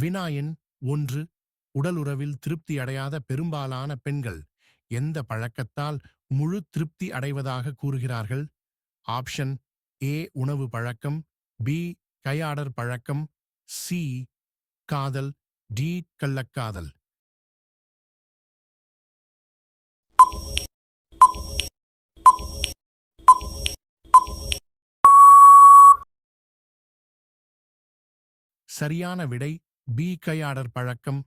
வினாயன் ஒன்று உடலுறவில் திருப்தி அடையாத பெரும்பாலான பெண்கள் எந்த பழக்கத்தால் முழு திருப்தி அடைவதாக கூறுகிறார்கள்? ஆப்ஷன் ஏ உணவு பழக்கம் பி கையாடர் பழக்கம் சி காதல் டி கள்ளக்காதல். சரியான விடை பி கையாடர் பழக்கம்.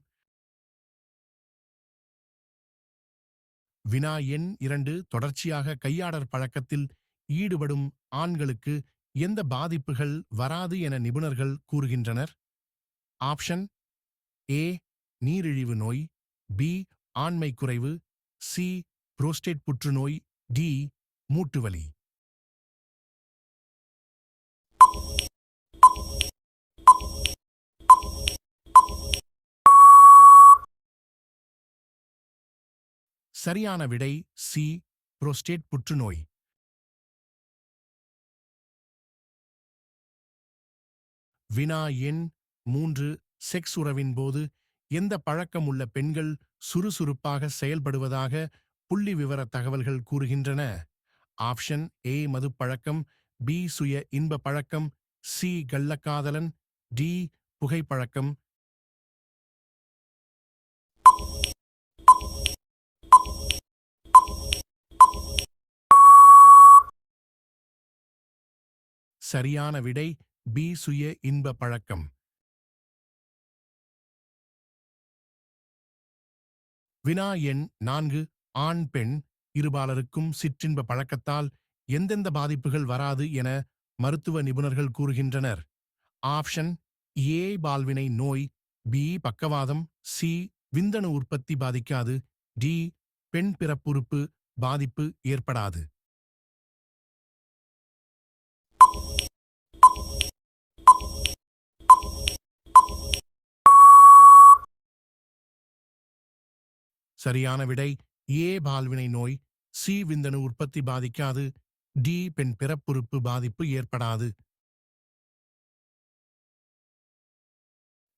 வினா எண் இரண்டு தொடர்ச்சியாக கையாடர் பழக்கத்தில் ஈடுபடும் ஆண்களுக்கு எந்த பாதிப்புகள் வராது என நிபுணர்கள் கூறுகின்றனர்? ஆப்ஷன் ஏ நீரிழிவு நோய் பி ஆண்மை குறைவு சி புரோஸ்டேட் புற்றுநோய் டி மூட்டுவலி. சரியான விடை சி புரோஸ்டேட் புற்றுநோய். வினா எண் மூன்று செக்ஸ் உறவின் போது எந்த பழக்கம் உள்ள பெண்கள் சுறுசுறுப்பாக செயல்படுவதாக புள்ளி விவர தகவல்கள் கூறுகின்றன? ஆப்ஷன் ஏ மதுப்பழக்கம் பி சுய இன்ப பழக்கம் சி கள்ளக்காதலன் டி புகைப்பழக்கம் சரியான விடை பி சுய இன்ப பழக்கம். வினா எண் நான்கு ஆண் பெண் இருபாலருக்கும் சிற்றின்ப பழக்கத்தால் எந்தெந்த பாதிப்புகள் வராது என மருத்துவ நிபுணர்கள் கூறுகின்றனர். ஆப்ஷன் ஏ பால்வினை நோய் பி பக்கவாதம் சி விந்தணு உற்பத்தி பாதிக்காது டி பெண் பிறப்புறுப்பு பாதிப்பு ஏற்படாது. சரியான விடை. ஏ பால்வினை நோய். சி விந்தணு உற்பத்தி பாதிக்காது. டி பெண் பிறப்புறுப்பு பாதிப்பு ஏற்படாது.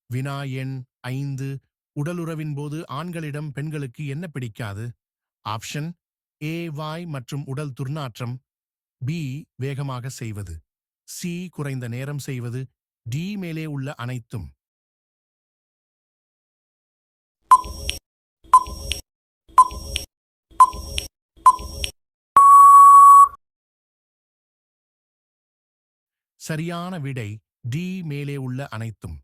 வினா எண் ஐந்து. உடலுறவின் போது ஆண்களிடம் பெண்களுக்கு என்ன பிடிக்காது? ஆப்ஷன் ஏ வாய் மற்றும் உடல் துர்நாற்றம். பி வேகமாக செய்வது. சி குறைந்த நேரம் செய்வது. டி மேலே உள்ள அனைத்தும். சரியான விடை டி மேலே உள்ள அனைத்தும்.